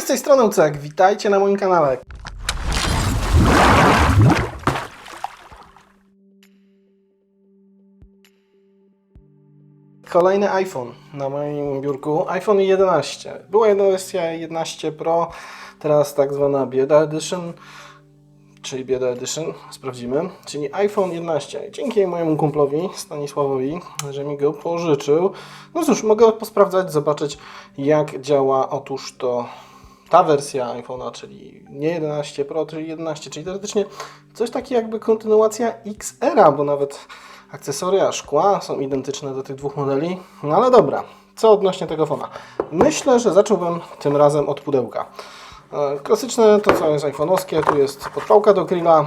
Z tej strony Ucek, witajcie na moim kanale. Kolejny iPhone na moim biurku, iPhone 11. Była jedna wersja 11 Pro, teraz tak zwana Bieda Edition, czyli Bieda Edition, sprawdzimy, czyli iPhone 11. Dzięki mojemu kumplowi Stanisławowi, że mi go pożyczył. No cóż, mogę posprawdzać, zobaczyć jak działa otóż to ta wersja iPhone'a, czyli nie 11 Pro, czyli 11, czyli teoretycznie coś takiego jakby kontynuacja XR, bo nawet akcesoria szkła są identyczne do tych dwóch modeli. No ale dobra, co odnośnie tego fona? Myślę, że zacząłbym tym razem od pudełka. E, Klasyczne to co jest iPhone'owskie, tu jest podpałka do grilla,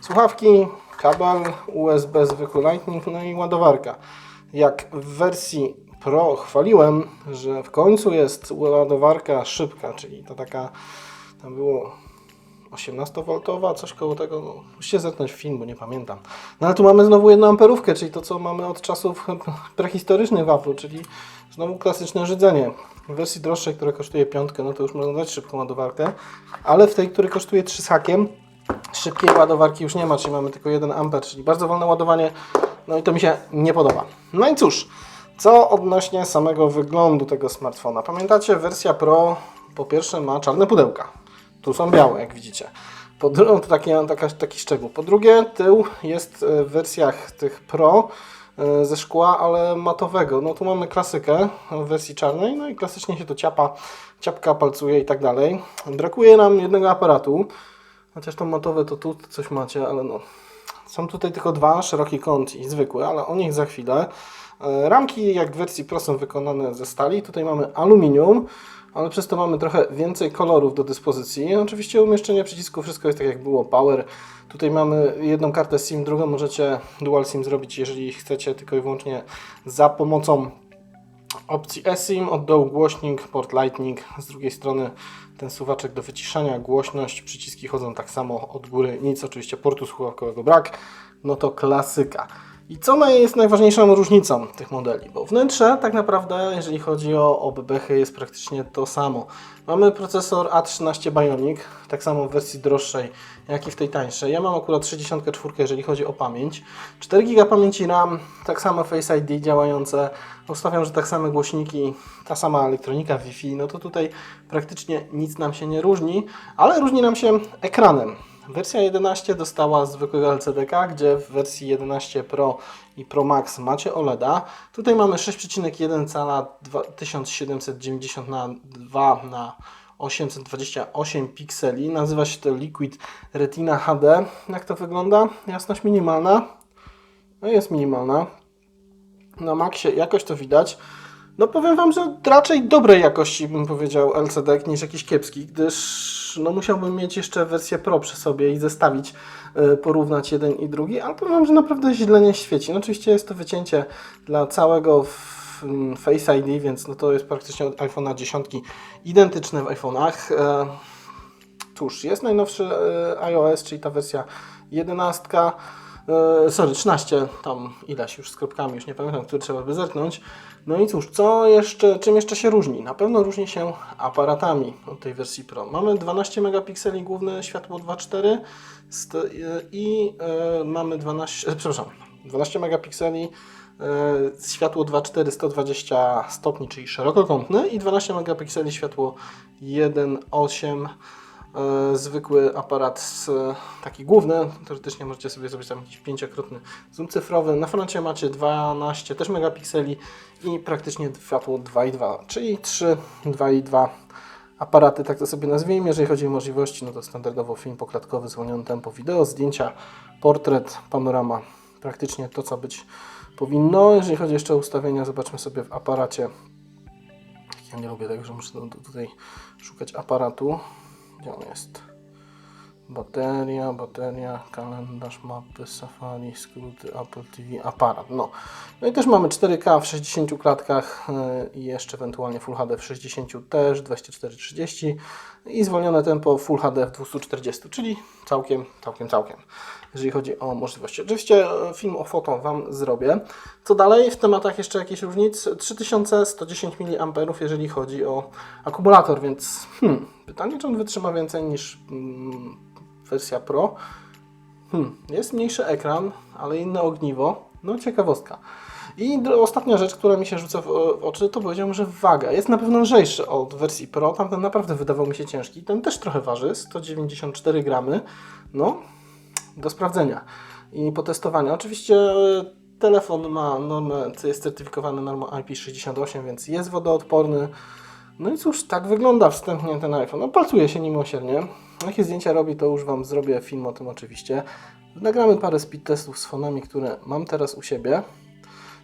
słuchawki, kabel USB zwykły Lightning, no i ładowarka. Jak w wersji Pro chwaliłem, że w końcu jest ładowarka szybka, czyli to taka, tam było 18V, coś koło tego, no, musicie zerknąć film, bo nie pamiętam. No ale tu mamy znowu jedną amperówkę, czyli to co mamy od czasów prehistorycznych w Apple, czyli znowu klasyczne rzydzenie. W wersji droższej, która kosztuje piątkę, no to już można dać szybką ładowarkę, ale w tej, której kosztuje 3 z hakiem, szybkiej ładowarki już nie ma, czyli mamy tylko 1 amper, czyli bardzo wolne ładowanie, no i to mi się nie podoba. No i cóż, co odnośnie samego wyglądu tego smartfona. Pamiętacie, wersja Pro po pierwsze ma czarne pudełka. Tu są białe, jak widzicie. Po drugie, to taki, taka, taki szczegół. Po drugie, tył jest e, w wersjach tych Pro e, ze szkła, ale matowego. No tu mamy klasykę w wersji czarnej, no i klasycznie się to ciapa, ciapka palcuje i tak dalej. Brakuje nam jednego aparatu, chociaż to matowe to tu coś macie, ale no. Są tutaj tylko dwa, szeroki kąt i zwykły, ale o nich za chwilę. E, Ramki jak w wersji Pro są wykonane ze stali, tutaj mamy aluminium, ale przez to mamy trochę więcej kolorów do dyspozycji. Oczywiście umieszczenie przycisku, wszystko jest tak jak było, power. Tutaj mamy jedną kartę SIM, drugą możecie dual SIM zrobić, jeżeli chcecie, tylko i wyłącznie za pomocą opcji eSIM, od dołu głośnik, port Lightning, z drugiej strony ten suwaczek do wyciszania, głośność, przyciski chodzą tak samo od góry, nic oczywiście portu słuchawkowego brak, no to klasyka. I co jest najważniejszą różnicą tych modeli? Bo wnętrze tak naprawdę, jeżeli chodzi o, o bebechy, jest praktycznie to samo. Mamy procesor A13 Bionic, tak samo w wersji droższej, jak i w tej tańszej. Ja mam akurat 64, jeżeli chodzi o pamięć. 4 GB pamięci RAM, tak samo Face ID działające. Ustawiam, że tak same głośniki, ta sama elektronika Wi-Fi, no to tutaj praktycznie nic nam się nie różni, ale różni nam się ekranem. Wersja 11 dostała zwykłego LCD-ka, gdzie w wersji 11 Pro i Pro Max macie OLEDa. Tutaj mamy 6,1 cala 1790 na 2 na 828 pikseli. Nazywa się to Liquid Retina HD. Jak to wygląda? Jasność minimalna. No jest minimalna. Na Maxie jakoś to widać. No powiem Wam, że raczej dobrej jakości bym powiedział LCD niż jakiś kiepski, gdyż no musiałbym mieć jeszcze wersję Pro przy sobie i zestawić, y, porównać jeden i drugi, ale powiem że naprawdę źle nie świeci. No oczywiście jest to wycięcie dla całego f- m, Face ID, więc no to jest praktycznie od iPhone'a 10 identyczne w iPhone'ach. E, Cóż, jest najnowszy e, iOS, czyli ta wersja 11. E, sorry, 13, tam ileś już z kropkami, już nie pamiętam, który trzeba by zerknąć. No i cóż, co jeszcze, czym jeszcze się różni? Na pewno różni się aparatami od tej wersji Pro. Mamy 12 megapikseli główne światło 2.4 st- e, i e, mamy 12, e, przepraszam, 12 megapikseli światło 2.4 120 stopni, czyli szerokokątne i 12 megapikseli światło 1.8 e, zwykły aparat z, taki główny, teoretycznie możecie sobie zrobić tam jakiś pięciokrotny zoom cyfrowy. Na froncie macie 12 też megapikseli i praktycznie światło 2.2, czyli 3, 2.2 aparaty, tak to sobie nazwijmy. Jeżeli chodzi o możliwości, no to standardowo film poklatkowy, zwolnione tempo wideo, zdjęcia, portret, panorama, praktycznie to co być powinno. Jeżeli chodzi jeszcze o ustawienia, zobaczmy sobie w aparacie. Ja nie lubię tego, że muszę tu- tutaj szukać aparatu. Gdzie on jest? Bateria, bateria, kalendarz, mapy, Safari, skróty, Apple TV, aparat. No. no i też mamy 4K w 60 klatkach yy, i jeszcze ewentualnie Full HD w 60 też, 24-30 i zwolnione tempo Full HD w 240, czyli całkiem, całkiem, całkiem. Jeżeli chodzi o możliwości. Oczywiście e, film o foto Wam zrobię. Co dalej? W tematach jeszcze jakieś różnic? 3110 mAh, jeżeli chodzi o akumulator, więc hmm, pytanie, czy on wytrzyma więcej niż mm, wersja Pro. Hmm, jest mniejszy ekran, ale inne ogniwo. No ciekawostka. I ostatnia rzecz, która mi się rzuca w, w oczy, to powiedziałbym, że waga. Jest na pewno lżejszy od wersji Pro. Tamten naprawdę wydawał mi się ciężki. Ten też trochę waży, 194 gramy. No, do sprawdzenia i potestowania. Oczywiście e, telefon ma normę, jest certyfikowany normą IP68, więc jest wodoodporny. No i cóż, tak wygląda wstępnie ten iPhone. No, palcuje się niemiłosiernie. Jakie zdjęcia robi, to już Wam zrobię film o tym oczywiście. Nagramy parę speed testów z fonami, które mam teraz u siebie.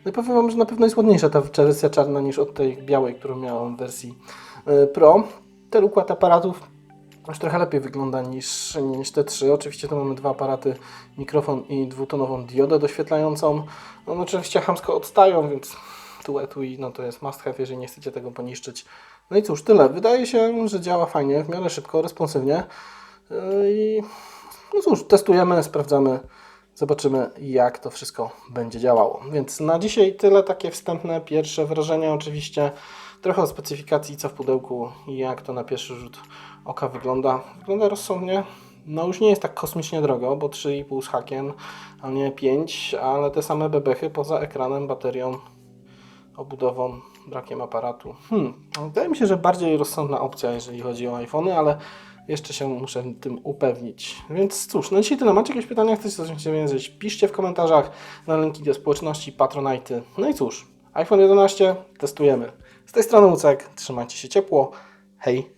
No i powiem Wam, że na pewno jest ładniejsza ta wersja czarna niż od tej białej, którą miałem w wersji e, Pro. Ten układ aparatów już trochę lepiej wygląda niż, niż te trzy. Oczywiście tu mamy dwa aparaty, mikrofon i dwutonową diodę doświetlającą. No, oczywiście chamsko odstają, więc tu etui, no to jest must have, jeżeli nie chcecie tego poniszczyć. No i cóż, tyle. Wydaje się, że działa fajnie, w miarę szybko, responsywnie. Yy, I no cóż, testujemy, sprawdzamy, zobaczymy jak to wszystko będzie działało. Więc na dzisiaj tyle takie wstępne, pierwsze wrażenia oczywiście. Trochę o specyfikacji, co w pudełku i jak to na pierwszy rzut oka wygląda. Wygląda rozsądnie. No już nie jest tak kosmicznie drogo, bo 3,5 z hakiem, a nie 5, ale te same bebechy poza ekranem, baterią, obudową, brakiem aparatu. Hmm, wydaje mi się, że bardziej rozsądna opcja, jeżeli chodzi o iPhony, ale jeszcze się muszę tym upewnić. Więc cóż, no dzisiaj tyle. Macie jakieś pytania, chcecie coś się wiedzieć? Piszcie w komentarzach na linki do społeczności, Patronite. No i cóż, iPhone 11 testujemy. Z tej strony Łucek, trzymajcie się ciepło. Hej!